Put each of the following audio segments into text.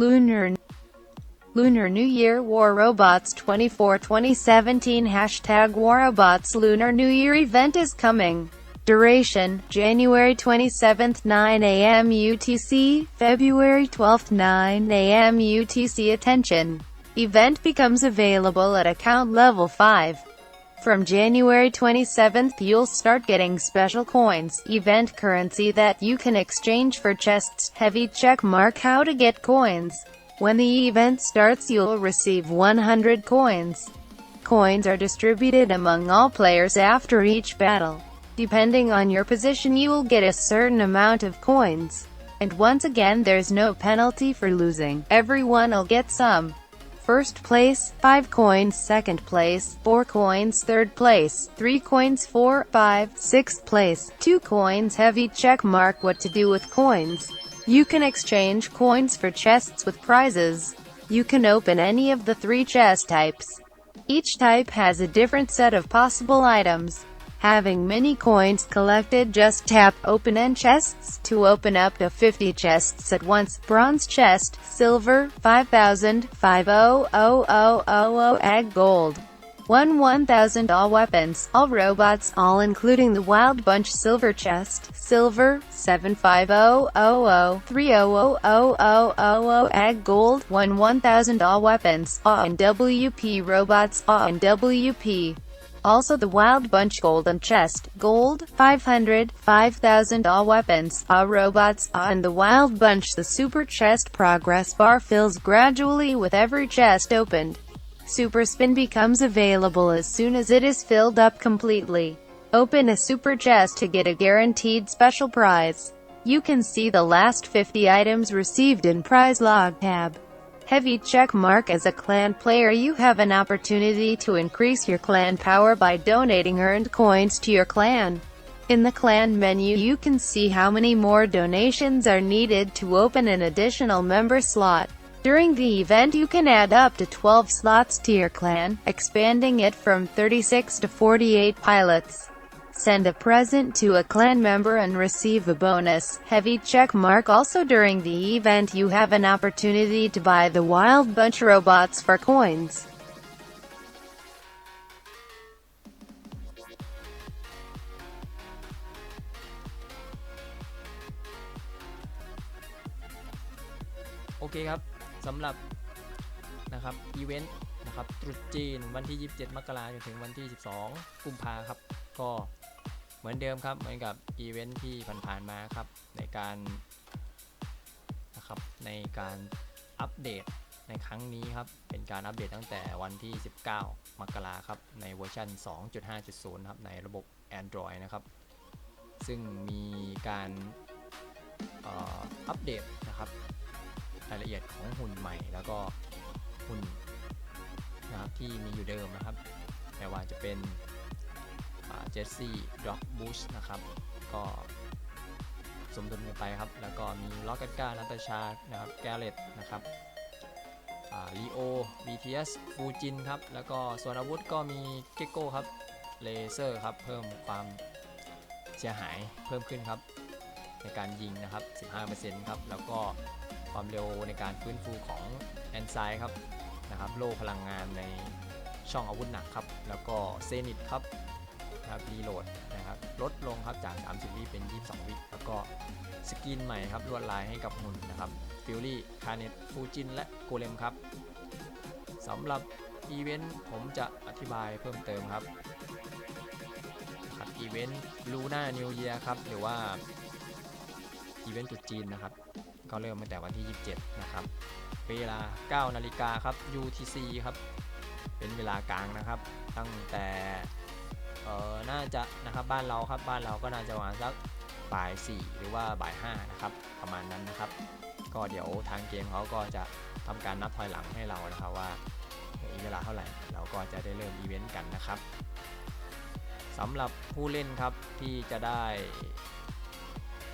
Lunar Lunar New Year War Robots 24 2017 Hashtag War Robots Lunar New Year event is coming. Duration, January 27th 9 a.m. UTC, February 12th 9 a.m. UTC Attention. Event becomes available at account level 5. From January 27th you'll start getting special coins, event currency that you can exchange for chests, heavy check mark how to get coins. When the event starts you'll receive 100 coins. Coins are distributed among all players after each battle. Depending on your position you will get a certain amount of coins. And once again there's no penalty for losing, everyone will get some. First place, 5 coins, second place, 4 coins, third place, 3 coins, 4, 5, sixth place, 2 coins, heavy check mark what to do with coins. You can exchange coins for chests with prizes. You can open any of the three chest types. Each type has a different set of possible items. Having many coins collected just tap open end chests to open up to 50 chests at once. Bronze chest, silver, 5000, 50000 egg gold. 1 1000 all weapons, all robots, all including the Wild Bunch silver chest, silver, 75000, 30000 egg gold, 1 1000 all weapons, all and WP robots, all and WP. Also the Wild Bunch Golden Chest, Gold, 500, 5000 all weapons, all robots, and the Wild Bunch the Super Chest progress bar fills gradually with every chest opened. Super Spin becomes available as soon as it is filled up completely. Open a Super Chest to get a guaranteed special prize. You can see the last 50 items received in Prize Log tab. Heavy check mark as a clan player you have an opportunity to increase your clan power by donating earned coins to your clan. In the clan menu you can see how many more donations are needed to open an additional member slot. During the event you can add up to 12 slots to your clan, expanding it from 36 to 48 pilots Send a present to a clan member and receive a bonus, heavy check mark also during the event you have an opportunity to buy the Wild Bunch robots for coins. โอเคครับสำหรับนะครับอีเวนต์นะครับตรุษจีนวันที่ 27 มกราคมจนถึงวันที่ 12 กุมภาครับ ก็ เหมือนเดิมครับเหมือนกับอีเวนต์ที่ผ่านๆมาครับในการนะครับในการอัปเดตในครั้งนี้ครับเป็นการอัปเดตตั้งแต่วันที่ 19 มกราครับในเวอร์ชัน 2.5.0 ครับในระบบ Android นะครับ ซึ่งมีการอัปเดตนะครับรายละเอียดของหุ่นใหม่ แล้วก็หุ่นนะครับที่มีอยู่เดิมนะครับไม่ว่าจะเป็น เจสซี่ด็อกบูชนะครับ ก็สมดุลกันไปครับ แล้วก็มีล็อกกัตกานาตาชา นะครับแกเลตนะครับลีโอ BTS ฟูจินครับ แล้วก็ส่วนอาวุธก็มีเกโก้ครับ เลเซอร์ครับ เพิ่มความเสียหายเพิ่มขึ้นครับ ในการยิงนะครับ 15%ครับ แล้วก็ความเร็วในการฟื้นฟูของแอนไซครับนะครับ โล่พลังงานในช่องอาวุธหนักครับ แล้วก็เซนิตครับ ครับรีโหลดนะครับลดลงครับจาก 30 วิเป็น 22 วิแล้วก็สกินใหม่ครับลวดลายให้กับหุ่นนะครับฟิลลี่คาเนตฟูจินและโกเลมครับสำหรับอีเวนต์ผมจะอธิบายเพิ่มเติมครับครับอีเวนต์ลูน่านิวเยียครับหรือว่าอีเวนต์จุดจีนนะครับ ก็เริ่มตั้งแต่วันที่ 27 นะครับ เวลา 9 นาฬิกาครับ UTC ครับ เป็นเวลากลางนะครับ ตั้งแต่ อ่อน่าจะนะครับบ้านเราครับบ้านเราก็น่าจะประมาณสักบ่าย4หรือว่าบ่าย5นะครับประมาณนั้นนะครับ ก็เดี๋ยวทางเกมเขาก็จะทำการนับถอยหลังให้เรานะครับว่าออีกเวลาเท่าไหร่ เราก็จะได้เริ่มอีเวนต์กันนะครับสำหรับผู้เล่นครับที่จะได้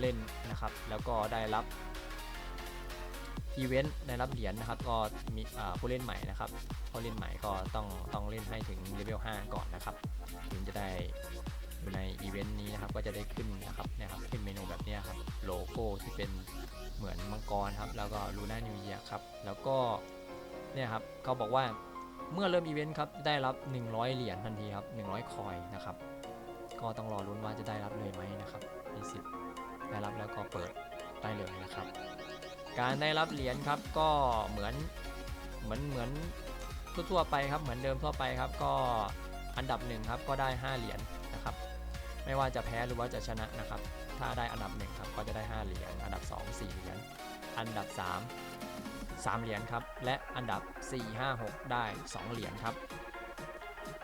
เล่นนะครับ แล้วก็ได้รับ อีเวนต์ได้รับเหรียญนะครับก็มีผู้เล่นใหม่นะครับผู้เล่นใหม่ก็ต้องต้องเล่นให้ถึงเลเวล5ก่อนนะครับถึงจะได้อยู่ในอีเวนต์นี้นะครับก็จะได้ขึ้นนะครับเนี่ยครับขึ้นเมนูแบบนี้ครับโลโก้ที่เป็นเหมือนมังกรครับแล้วก็ลูน่านิวเยียครับแล้วก็เนี่ยครับเขาบอกว่าเมื่อเริ่มอีเวนต์ครับได้รับ 100 เหรียญทันทีครับ100 คอยนะครับก็ต้องรอลุ้นว่าจะได้รับเลยไหมนะครับมีสิทธิ์ได้รับแล้วก็เปิดได้เลยนะครับ การได้รับเหรียญครับก็เหมือนเหมือนเหมือนทั่วๆไปครับเหมือนเดิมทั่วไปครับก็อันดับหนึ่งครับก็ได้ 5 เหรียญนะครับ ไม่ว่าจะแพ้หรือว่าจะชนะนะครับ ถ้าได้อันดับหนึ่งครับก็จะได้ 5 เหรียญอันดับ 2 4 เหรียญอันดับ 3 3 เหรียญครับ และอันดับ 4 5 6 ได้ 2 เหรียญครับ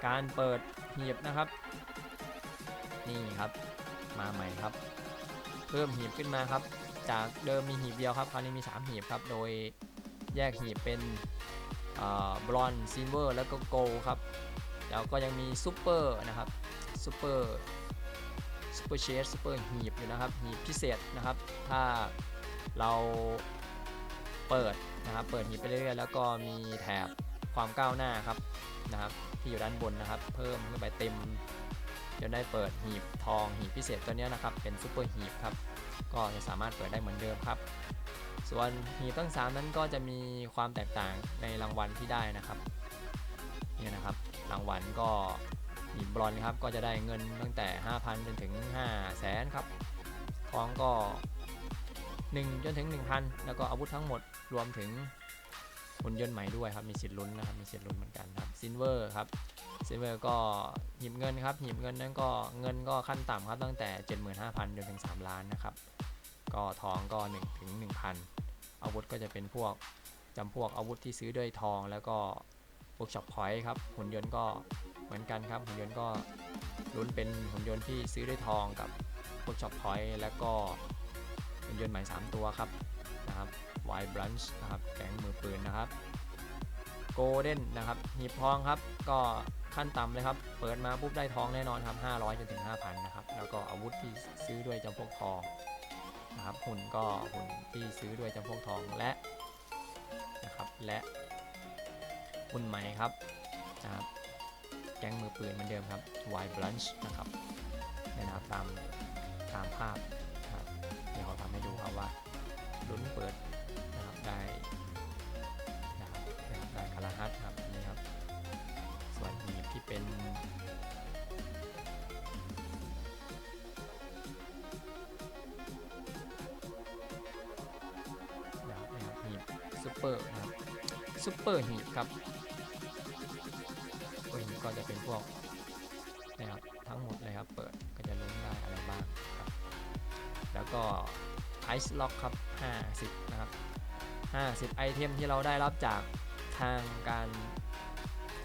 การเปิดหีบนะครับ นี่ครับมาใหม่ครับ เพิ่มหีบขึ้นมาครับ จากเดิมมีหีบเดียวครับ คราวนี้มี 3 หีบครับ โดยแยกหีบเป็นบรอนซ์ซิลเวอร์ แล้วก็โกลครับ แล้วก็ยังมีซูเปอร์นะครับซูเปอร์ซูเปอร์เชสซูเปอร์หีบอยู่นะครับ หีบพิเศษนะครับ ถ้าเราเปิดนะครับ เปิดหีบไปเรื่อยๆ แล้วก็มีแถบความก้าวหน้าครับนะครับ ที่อยู่ด้านบนนะครับ เพิ่มขึ้นไปเต็มจนได้เปิดหีบทองหีบพิเศษตัวนี้นะครับ เป็นซูเปอร์หีบครับ ก็จะสามารถเปิดได้เหมือนเดิมครับ ส่วนหีบทั้ง 3 นั้นก็จะมีความแตกต่างในรางวัลที่ได้นะครับนี่นะครับรางวัลก็หีบบรอนครับก็จะได้เงินตั้งแต่ 5,000จนถึง 5 0 0แสนครับทองก็ 1 จนถึง 1,000 แล้วก็อาวุธทั้งหมดรวมถึงหุ่นยนต์ใหม่ด้วยครับมีสิทธิ์ลุ้นนะครับมีสิทธิ์ลุ้นเหมือนกันครับซินเวอร์ครับ ซิเวอร์ก็หีบเงินครับหีบเงินนั้นก็เงินก็ขั้นต่ำครับตั้งแต่ 75,000จนถึง 3 ล้านนะครับ ก็ทองก็1ถึง1,000 อาวุธก็จะเป็นพวกจำพวกอาวุธที่ซื้อด้วยทองแล้วก็พวกช็อปพอยต์ครับหุ่นยนต์ก็เหมือนกันครับหุ่นยนต์ก็ลุ้นเป็นหุ่นยนต์ที่ซื้อด้วยทองกับพวกช็อปพอยต์แล้วก็หุ่นยนต์ใหม่ 3 ตัวครับนะครับไวบรันช์นะครับแก๊งมือปืนนะครับ โกลเด้นนะครับหีบทองครับ ก็ขั้นต่ำเลยครับ เปิดมาปุ๊บได้ทองแน่นอนครับ 500จนถึง 5,000 นะครับ แล้วก็อาวุธที่ซื้อด้วยจำพวกทองนะครับหุ่นก็หุ่นที่ซื้อด้วยจำพวกทองและนะครับและหุ่นใหม่ครับนะครับแก๊งมือปืนเหมือนเดิมครับ Y Brunch นะครับเนี่ยนะครับตามตามภาพ เปอร์ครับซูเปอร์หีบครับซูเปอร์หีบก็จะเป็นพวกนะครับทั้งหมดเลยครับเปิดก็จะลุ้นได้อะไรบ้างครับแล้วก็ไอซ์ล็อกครับ 50 นะครับ 50 ไอเทมที่เราได้รับจากทางการ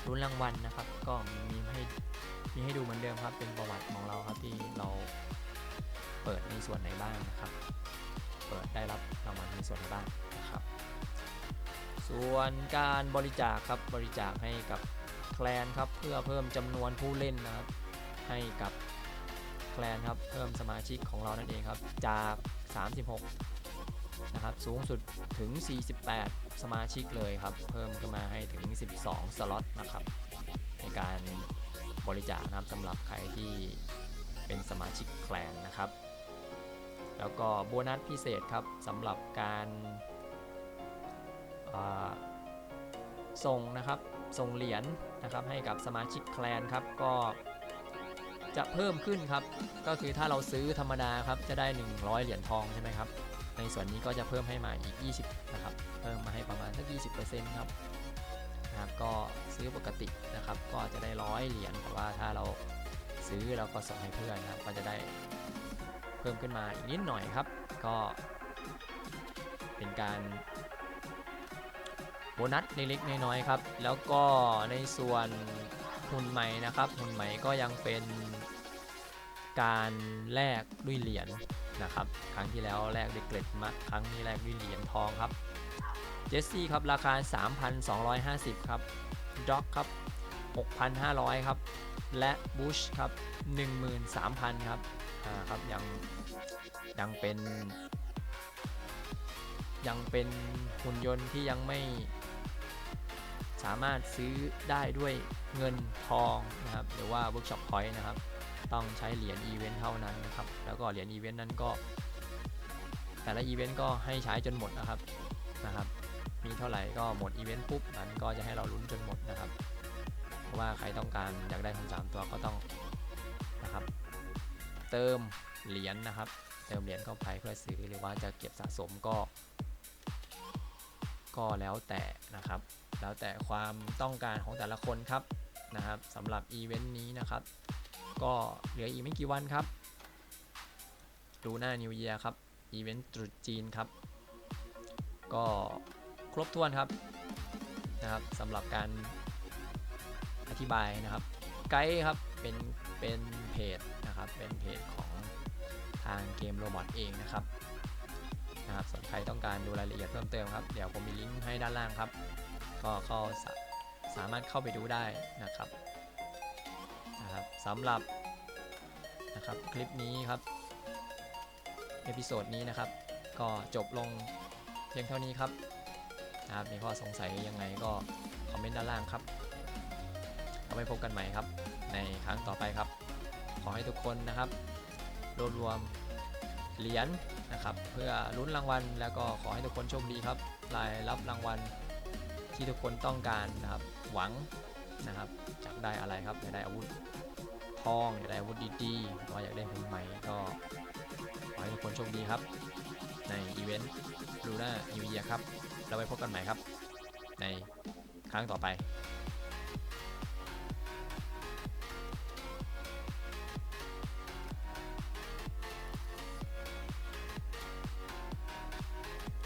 ลุ้นรางวัลนะครับ ก็มีให้มีให้ดูเหมือนเดิมครับ เป็นประวัติของเราครับที่เราเปิดในส่วนไหนบ้างนะครับ เปิดได้รับรางวัลในส่วนไหนบ้าง ส่วนการบริจาคครับบริจาคให้กับแคลนครับเพื่อเพิ่มจำนวนผู้เล่นนะครับให้กับแคลนครับเพิ่มสมาชิกของเรานั่นเองครับจาก 36นะครับสูงสุดถึง 48 สมาชิกเลยครับ เพิ่มขึ้นมาให้ถึง 12 สล็อตนะครับในการบริจาคนะครับสำหรับใครที่เป็นสมาชิกแคลนนะครับ แล้วก็โบนัสพิเศษครับสำหรับการ ส่งนะครับส่งเหรียญนะครับให้กับสมาชิกแคลนครับก็จะเพิ่มขึ้นครับ ก็คือถ้าเราซื้อธรรมดาครับจะได้ 100 เหรียญทองใช่ไหมครับ ในส่วนนี้ก็จะเพิ่มให้มาอีก 20 นะครับ เพิ่มมาให้ประมาณสัก 20%ครับนะครับก็ซื้อปกตินะครับ ก็จะได้ร้อยเหรียญแต่ว่าถ้าเราซื้อเราก็ส่งให้เพื่อนนะครับ ก็จะได้เพิ่มขึ้นมาอีกนิดหน่อยครับ ก็เป็นการ บนัสเล็กๆน้อยๆครับ แล้วก็ในส่วนหุ่นใหม่นะครับ หุ่นใหม่ก็ยังเป็นการแลกด้วยเหรียญนะครับ ครั้งที่แล้วแลกด้วยเกล็ดมะครั้งนี้แลกด้วยเหรียญทองครับ เจสซี่ครับราคา 3,250 ครับ ด็อกครับ 6,500 ครับ และบูชครับ 13,000 ครับ อ่าครับยังยังเป็น ยังเป็นหุ่นยนต์ที่ยังไม่ สามารถซื้อได้ด้วยเงินทองนะครับหรือว่า Workshop Point นะครับ ต้องใช้เหรียญอีเวนต์เท่านั้นนะครับ แล้วก็เหรียญอีเวนต์นั้นก็ แต่ละอีเวนต์ก็ให้ใช้จนหมดนะครับนะครับ มีเท่าไหร่ก็หมดอีเวนต์ปุ๊บมันก็จะให้เราลุ้นจนหมดนะครับ เพราะว่าใครต้องการอยากได้ของสามตัวก็ต้องนะครับ เติมเหรียญนะครับ เติมเหรียญเข้าไปเพื่อซื้อหรือว่าจะเก็บสะสมก็ ก็แล้วแต่นะครับ แล้วแต่ความต้องการของแต่ละคนครับนะครับสำหรับอีเวนต์นี้นะครับ ก็เหลืออีกไม่กี่วันครับดูหน้านิว e ย r ครับอีเวนต์ตรุษจีนครับ ก็ครบถ้วนครับนะครับสำหรับการอธิบายนะครับ ไกด์ครับเป็นเป็นเพจนะครับเป็นเพจของทางเกมโรบอทเองนะครับนะครับส่วนใครต้องการดูรายละเอียดเพิ่มเติมครับ เดี๋ยวผมมีลิงก์ให้ด้านล่างครับ ก็เข้าสาสามารถเข้าไปดูได้นะครับนะครับสำหรับนะครับคลิปนี้ครับเอพิโซดนี้นะครับ ก็จบลงเพียงเท่านี้ครับนะครับมีข้อสงสัยยังไงก็คอมเมนต์ด้านล่างครับเอาไปพบกันใหม่ครับ ในครั้งต่อไปครับ ขอให้ทุกคนนะครับ รวบรวมเหรียญนะครับ เพื่อลุ้นรางวัลแล้วก็ขอให้ทุกคนโชคดีครับรายรับรางวัล ที่ทุกคนต้องการนะครับหวังนะครับจากได้อะไรครับอยากได้อาวุธทองอยากได้อาวุธดีๆหรือว่าอยากได้หุ่นใหม่ก็ขอให้ทุกคนโชคดีครับในอีเวนต์ลูน่านิวเยียครับ เราไว้พบกันใหม่ครับ ในครั้งต่อไป